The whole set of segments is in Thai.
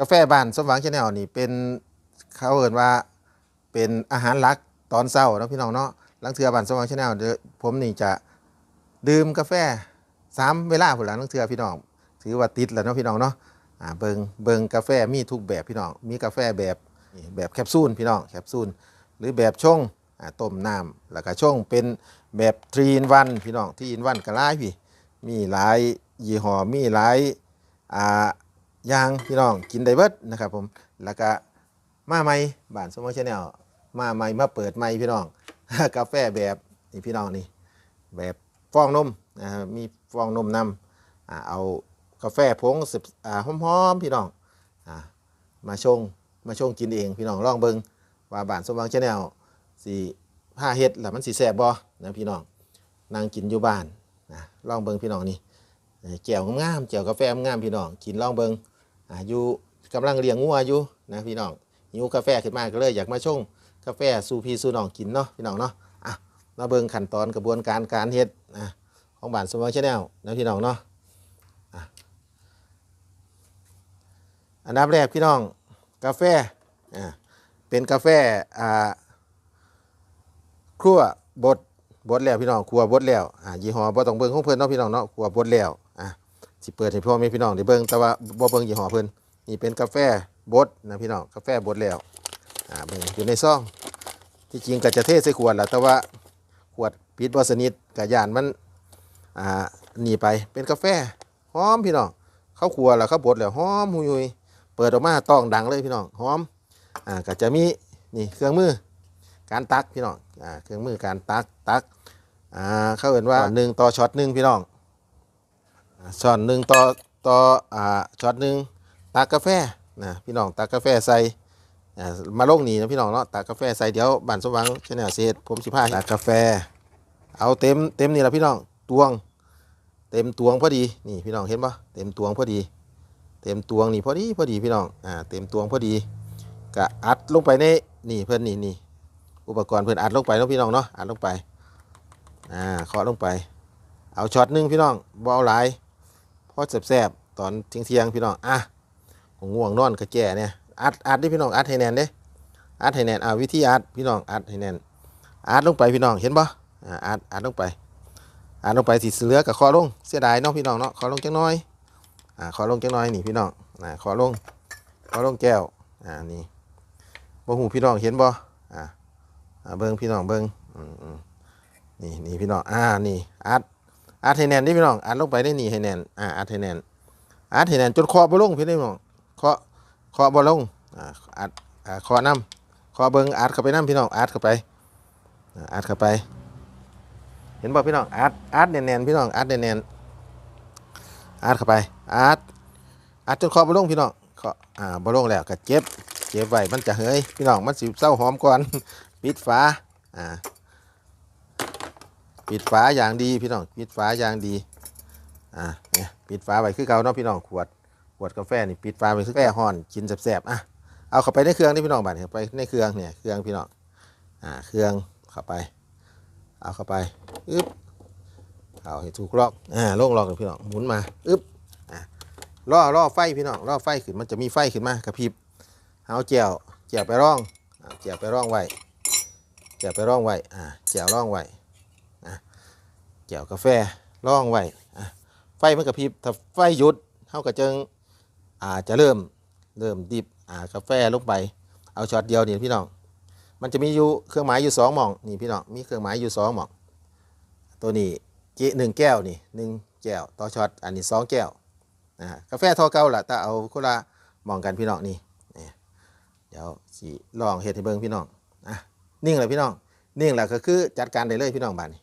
กาแฟบ้านสมหวังชาแนลนี่เป็นเขาเอ่นว่าเป็นอาหารหลักตอนเช้านะพี่น้องเนาะหลังเทือบ้านสมหวังชาแนลผมนี่จะดื่มกาแฟสามเวลาผุนหลังลังเทือพี่น้อง ถือว่าติดแล้วเนาะพี่น้องเนาะอ่าเบิงเบิงกาแฟมีทุกแบบพี่น้องมีกาแฟแบบแบบแคปซูลพี่น้องแคปซูลหรือแบบชงอ่าต้มน้ำแล้วก็ชงเป็นแบบทรีนวันพี่น้องทรีนวันก็หลายพี่มีหลายยี่ห้อมีหลายอ่า อย่างพี่น้องกินได้เบิดนะครับผมแล้วก็มาใหม่บ้านสมอชแนลมาใหม่มาเปิดใหม่พี่น้อง กาแฟแบบนี่พี่น้องนี่แบบฟองนมนะมีฟองนมนำเอากาแฟผงสิบหอมๆพี่น้องอมาชงมาชงกินเองพี่น้องลองเบิงว่าบ้านสมหวังชแนลสีผ้าเฮ็ดแล้วมันสีแสบบ่นะพี่น้องนั่งกินอยู่บ้านนะลองเบิงพี่น้องนี่แจ่วงามๆแจ่วกาแฟงามพี่น้องกินลองเบิง อยู่กำลังเลี้ยงงัวอยู่นะพี่น้องหิวกาแฟขึ้นมาก็เลยอยากมาชงกาแฟสูพี่สู่น้องกินเนาะพี่น้องเนาะอะมาเบิงขั้นตอนกระบวนการการเฮ็ดนะของบ้านสมหวังชาแนลนะพี่น้องเนาะอะอันดับแรกพี่น้องกาแฟอ่าเป็นกาแฟอ่าครัวบดบดแล้วพี่น้องครัวบดแล้วอ่ายี่ห้อบ่ต้องเบิ่งของเพิ่นเนาะพี่น้องเนาะครัวบดแล้ว สิเปิดให้พ่อแม่พี่น้องได้เบิ่งแต่ว่าบ่เบิ่งยี่ห้อเพิ่นนี่เป็นกาแฟบดนะพี่น้องกาแฟบดแล้วอ่าเบิ่งอยู่ในซองที่จริงก็จะเทใส่ขวดแหละแต่ว่าขวดปิดบ่สนิทก็ย่านมันอ่าหนีไปเป็นกาแฟหอมพี่น้องเข้าครัวแล้วเข้าบดแล้วหอมหุยๆเปิดออกมาต้องดังเลยพี่น้องหอมอ่าก็จะมีนี่เครื่องมือการตักพี่น้องอ่าเครื่องมือการตักตักอ่าเขาเอ่นว่าหนึ่งต่อช็อตหนึ่งพี่น้อง ช็อตหนึ่งต่อต่ออ่าช็อตหนึ่งตักกาแฟนะพี่น้องตักกาแฟใส่อ่ามาลงนี่นะพี่น้องเนาะตักกาแฟใส่เดี๋ยวบันสมหวังชแนลเซตผมสิพาตักกาแฟ เอาเต็มเต็มนี่แหละพี่น้องตวง เต็มตวงพอดีนี่พี่น้องเห็นปะเต็มตวงพอดี เต็มตวงนี่พอดีพอดีพี่น้องอ่าเต็มตวงพอดีกะอัดลงไปในนี่เพื่อนนี่นี่อุปกรณ์เพื่อนอัดลงไปเนาะพี่น้องเนาะอัดลงไปอ่าเคาะลงไป เอาช็อตหนึงพี่น้องบ่เอาหลาย พราะแสบๆตอนเที่ยงเที่ยงๆพี่น้องอะผมง่วงนอนกระแก่เนี่ยอัดอัดดิพี่น้องอัดให้แน่นเด้อัดให้แน่นอ่าวิธีอัดพี่น้องอัดให้แน่นอัดลงไปพี่น้องเห็นปะอ่าอัดอัดลงไปอัดลงไปสีเหลือกับคอลงเสียดายเนาะพี่น้องเนาะคอลงจังน้อยอ่าคอลงจังน้อยนี่พี่น้องอ่าคอลงคอลงแก้วอ่านี่บ่หูพี่น้องเห็นบ่อ่าเบิ้งพี่น้องเบิ้งอืมอืมนี่นี่พี่น้องอ่านี่อัด อัดให้แน่นดิพี่น้องอัดลงไปได้หนีให้แน่นอ่าอัดให้แน่นอัดให้แน่นจนคอบ่ลงพี่น้องคาะเคาะบ่ลงอ่าอัดอ่าคาะน้ำคาะเบิ้งอัดเข้าไปน้ำพี่น้องอัดเข้าไปอัดเข้าไป เห็นบ่พี่น้องอัดอัดแน่นๆพี่น้องอัดแน่นๆอัดเข้าไปอัดอัดจนคอบ่ลงพี่น้องคาะอ่าบ่ลงแล้วก็เจ็บเจ็บไว้มันจะเฮ้ยพี่น้องมันสิเศร้าหอมก่อนปิดฝาอ่า ปิดฝาอย่างดีพี่น้องปิดฝาอย่างดีอ่าเนี่ยปิดฝาไว้คือเก่าเนาะพี่น้องขวดขวดกาแฟนี่ปิดฝาไว้คือกาแฟห่อนกินแซ่บๆอะเอาเข้าไปในเครื่องนี่พี่น้องบัดเข้าไปในเครื่องเนี่ยเครื่องพี่น้องอ่าเครื่องเข้าไป เอาเข้าไปอึ๊บเอาให้ถูกล็อกอ่าโล่งล็อกเลยพี่น้องหมุนมาอึ๊บอ่าล่อล่อไฟพี่น้องล่อไฟขึ้นมันจะมีไฟขึ้นมากระพริบเอาแจวแจวไปร่องอ่าแจวไปร่องไว้แจวไปร่องไว้อ่าแจวร่องไว้ แจวกาแฟร่องไว้ไฟมันกระพริบถ้าไฟหยุดเท่ากับจึงอาจจะเริ่มเริ่มดิบอ่ากาแฟลงไป เอาช็อตเดียวนี่พี่น้อง มันจะมีอยู่เครื่องหมายอยู่สองหม่องนี่พี่น้องมีเครื่องหมายอยู่สองหม่อง ตัวนี้เจหนึ่งแก้วนี่หนึ่งแก้วต่อช็อตอันนี้สองแก้วนะกาแฟทอเก่าล่ะแต่เอาคนละหม่องกันพี่น้องนี่เดี๋ยวสิลองเฮ็ดให้เบิ่งพี่น้องอะนิ่งเลยพี่น้องนิ่งแล้วก็คือจัดการได้เลยพี่น้องบ้านนี้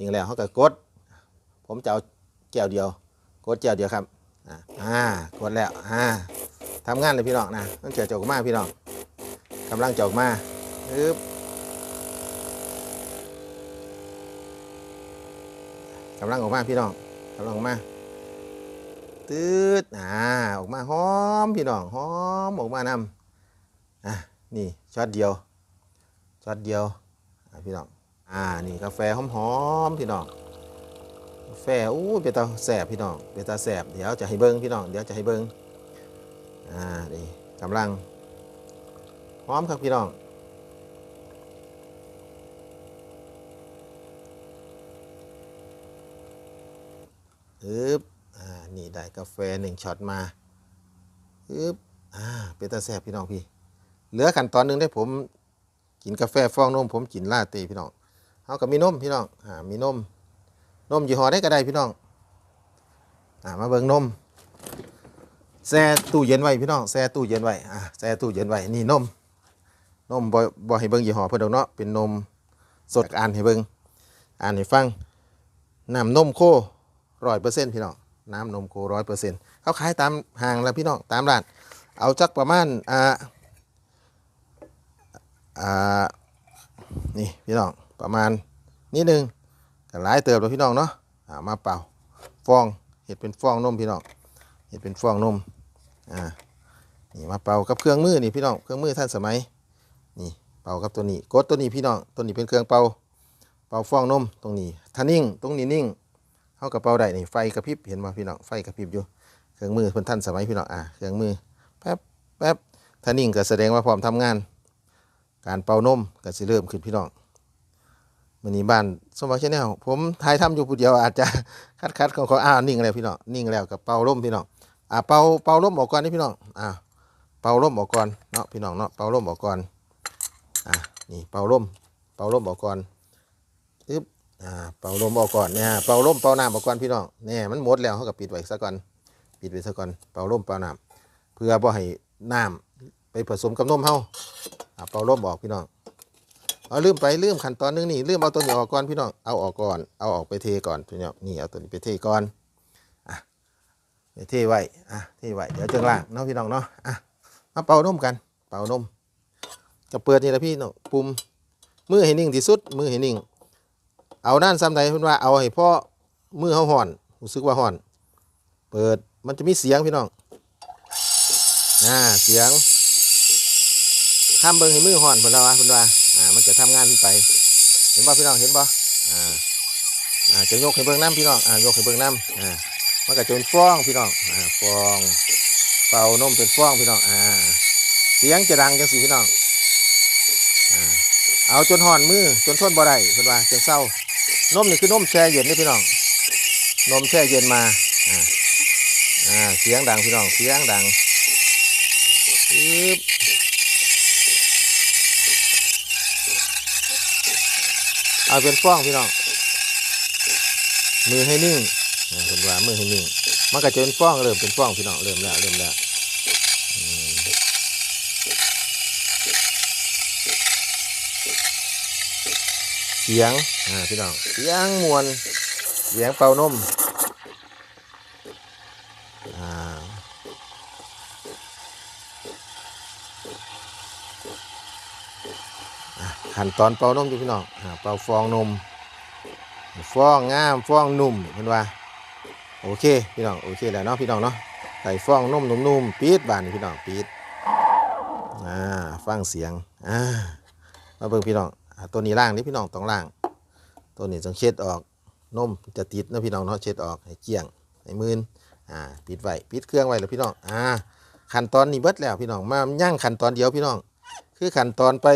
นิ่งแล้วเขาก็กด ผมจะเอาแก้วเดียว กดแก้วเดียวครับอ่ากดแล้วอ่าทำงานเลยพี่น้องนะมันเจะจกมาพี่น้องกำลังจกมาอึ๊บกำลังออกมาพี่น้องกำลังออกมาตืดอ่าออกมาหอมพี่น้องหอมออกมานำอะนี่ช็อตเดียวช็อตเดียวพี่น้อง อ่านี่กาแฟหอมๆพี่น้องกาแฟอู้เป็นตาแสบพี่น้องเป็นตาแสบเดี๋ยวจะให้เบิ้งพี่น้องเดี๋ยวจะให้เบิ้งอ่านี่กำลังพร้อมครับพี่น้องอึบอ่านี่ได้กาแฟหนึ่งช็อตมาอึบอ่าเป็นตาแซ่บพี่น้องพี่ เหลือขั้นตอนหนึ่งได้ผมกินกาแฟฟองนมผมกินลาเต้พี่น้อง เอากับมีนมพี่น้องอ่ามีนมนมยี่ห้อได้ก็ได้พี่น้องอ่ามาเบิ่งนมแช่ตู้เย็นไว้พี่น้องแช่ตู้เย็นไว้อ่าแช่ตู้เย็นไว้นี่นมนมบ่บ่ให้เบิ่งยี่ห้อเพิ่นดอกเนาะเป็นนมสดอ่านให้เบิ่งอ่านให้ฟังน้ำนมโคร้อยเปอร์เซ็นต์พี่น้องน้ำนมโคร้อยเปอร์เซ็นต์เขาขายตามห้างแล้วพี่น้องตามร้าน เอาจักประมาณอ่าอ่านี่พี่น้อง ประมาณนิดนึงก็หลายเติบแล้วพี่น้องเนาะามาเป่าฟองเห็ดเป็นฟองนมพี่น้องเห็ดเป็นฟองนมอ่านี่มาเป่ากับเครื่องมือนี่พี่น้องเครื่องมือท่านสมัยนี่เป่ากับตัวนี้กดตัวนี้พี่น้องตัวนี้เป็นเครื่องเป่าเป่าฟองนมตรงนี้ถ้านิ่งตรงนี้นิ่งเฮากระเป๋าได้นี่ไฟกระพริบเห็นบ่พี่น้องไฟกระพริบอยู่เครื่องมือเพิ่นทันสมัยพี่น้องอะเครื่องมือแป๊บแป๊บถ้านิ่งก็แสดงว่าพร้อมทำงาน การเป่านมก็สิเริ่มขึ้นพี่น้อง มื้อนี้บ้านสมบัติชแนลผมถ่ายทำอยู่ผู้เดียวอาจจะคัดคัดๆของเขาอ้าวนิ่งแล้วพี่น้องนิ่งแล้วกับเป่าลมพี่น้องอะเป่าเป่าลมออกก่อนนี่พี่น้องอะเป่าลมออกก่อนเนาะพี่น้องเนาะเป่าลมออกก่อนอะนี่เป่าลมเป่าลมออกก่อนอึ๊บอ่าเป่าลมออกก่อนเนี่ยเป่าลมเป่าน้ำออกก่อนพี่น้องเนี่ยมันหมดแล้วเขาก็ปิดไว้ซะก่อนปิดไว้ซะก่อนเป่าลมเป่าน้ำเพื่อบ่ให้น้ำไปผสมกับนมเฮาอ่าเป่าลมออกพี่น้อง เอาลืมไปลืมขั้นตอนหนึงนี่ลืมเอาตัวนี้ออกก่อนพี่น้องเอาออกก่อนเอาออกไปเทก่อนพี่น้องนี่เอาตัวนี้ไปเทก่อนอะไปเทไว้อะเทไว้เดี๋ยวจังล่างเนาะพี่น้องเนาะอะมาเป่านมกัน เป่านมจะเปิดนี่แหละพี่น้องปุ่มมือให้นิ่งที่สุดมือให้นิ่ง เอาด้านซ้ำใดเพิ่นว่าเอาให้พ่อมือเฮาห่อนรู้สึกว่าห่อน เปิดมันจะมีเสียงพี่น้องอ่าเสียงห้ามเบิ่งให้มือห่อนเพิ่นว่าเพิ่นว่า อ่ามันจะทำงานขึ้นไป เห็นบ่พี่น้องเห็นบ่อ่าอ่าจะยกให้เบิ่งน้ำพี่น้องอ่ายกให้เบิ่งน้ำอ่ามันก็จะเป็นฟองพี่น้องอ่าฟองเป่านมเป็นฟองพี่น้องอ่าเสียงจะดังจังสิพี่น้องอ่าเอาจนห่อนมือจนทนบ่ได้เพิ่นว่าจังเศร้านมนี่คือนมแช่เย็นนี่พี่น้องนมแช่เย็นมาอ่าอ่าเสียงดังพี่น้องเสียงดัง เอาเป็นฟ้องพี่น้อง มือให้นิ่งเห็นว่ามือให้นิ่ง มันก็จะเป็นฟ้องเริ่มเป็นฟ้องพี่น้องเริ่มแล้วเริ่มแล้วเสียง อ่าพี่น้องเสียงมวนเสียงเป่านม อ่า อะ ขั้นตอนเป่านมอยู่พี่น้องเป่าฟองนม ฟองงามฟองนุ่มเห็นว่าโอเคพี่น้องโอเคแล้วเนาะพี่น้องเนาะใส่ฟองนมนุ่มๆปี๊ดบานพี่น้องปี๊ดอ่าฟังเสียงอ่ามาเบิ่งพี่น้องตัวนี้ล่างนี่พี่น้องต้องล่าง ตัวนี้ต้องเช็ดออกนมจะติดนะพี่น้องเนาะเช็ดออกให้เกี้ยงให้มืนอ่าปิดไว้ปิดเครื่องไว้แล้วพี่น้องอ่าขั้นตอนนี้เบิดแล้วพี่น้องมาย่างขั้นตอนเดียวพี่น้อง คือขั้นตอนไป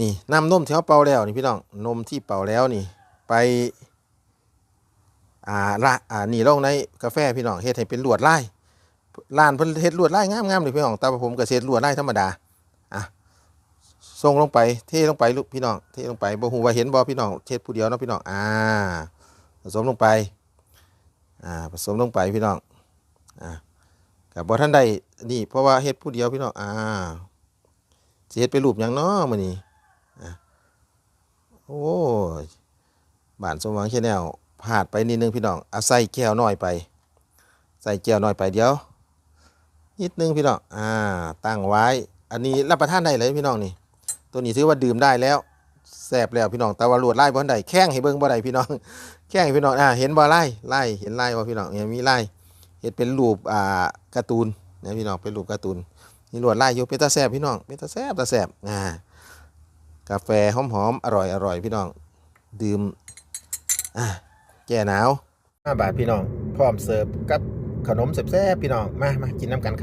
นี่น้ำนมที่เขาเป่าแล้วนี่พี่น้องนมที่เป่าแล้วนี่ ไปอ่าละอ่านี่ลงในกาแฟพี่น้องเฮ็ดให้เป็นลวดลายร้านเพิ่นเฮ็ดลวดลายงามๆเลยพี่น้องแต่ว่าผมก็เฮ็ดลวดลายธรรมดาอะส่งลงไปเทลงไปลูกพี่น้องเทลงไปบ่ฮู้ว่าเห็นบ่พี่น้องเทผู้เดียวเนาะพี่น้องอ่าผสมลงไปอ่าผสมลงไปพี่น้องอ่ากับบ่ท่านใดนี่เพราะว่าเฮ็ดผู้เดียวพี่น้องอ่าสิเฮ็ดไปรูปหยังเนาะมื้อนี้อ่ โอ้ยบ้านสมหวังแชนแนลพลาดไปนิดนึงพี่น้องเอาใส่แก้วน้อยไป ใส่แก้วน้อยไปเดี๋ยว นิดนึงพี่น้องอ่าตั้งไว้ อันนี้รับประทานได้เลยพี่น้องนี่ ตัวนี้ถือว่าดื่มได้แล้วแซ่บแล้วพี่น้องแต่ว่าลวดไล่บ่ทันใดแข้งให้เบิ่งบ่ได้พี่น้องแข้งพี่น้องอ่าเห็นบ่ไล่ไล่เห็นไล่บ่พี่น้องเนี่ยมีไล่เฮ็ดเป็นรูปอ่าการ์ตูนนะพี่น้องเป็นรูปการ์ตูนนี่ลวดไล่อยู่เป็นตาแซ่บพี่น้องเป็นตาแซ่บตาแซ่บอ่า กาแฟหอมๆอร่อยอร่อยพี่น้อง ดื่มอ่าแก่หนาว5บาทพี่น้อง พร้อมเสิร์ฟกับขนมแซ่บๆพี่น้อง มามากินน้ำกันครับ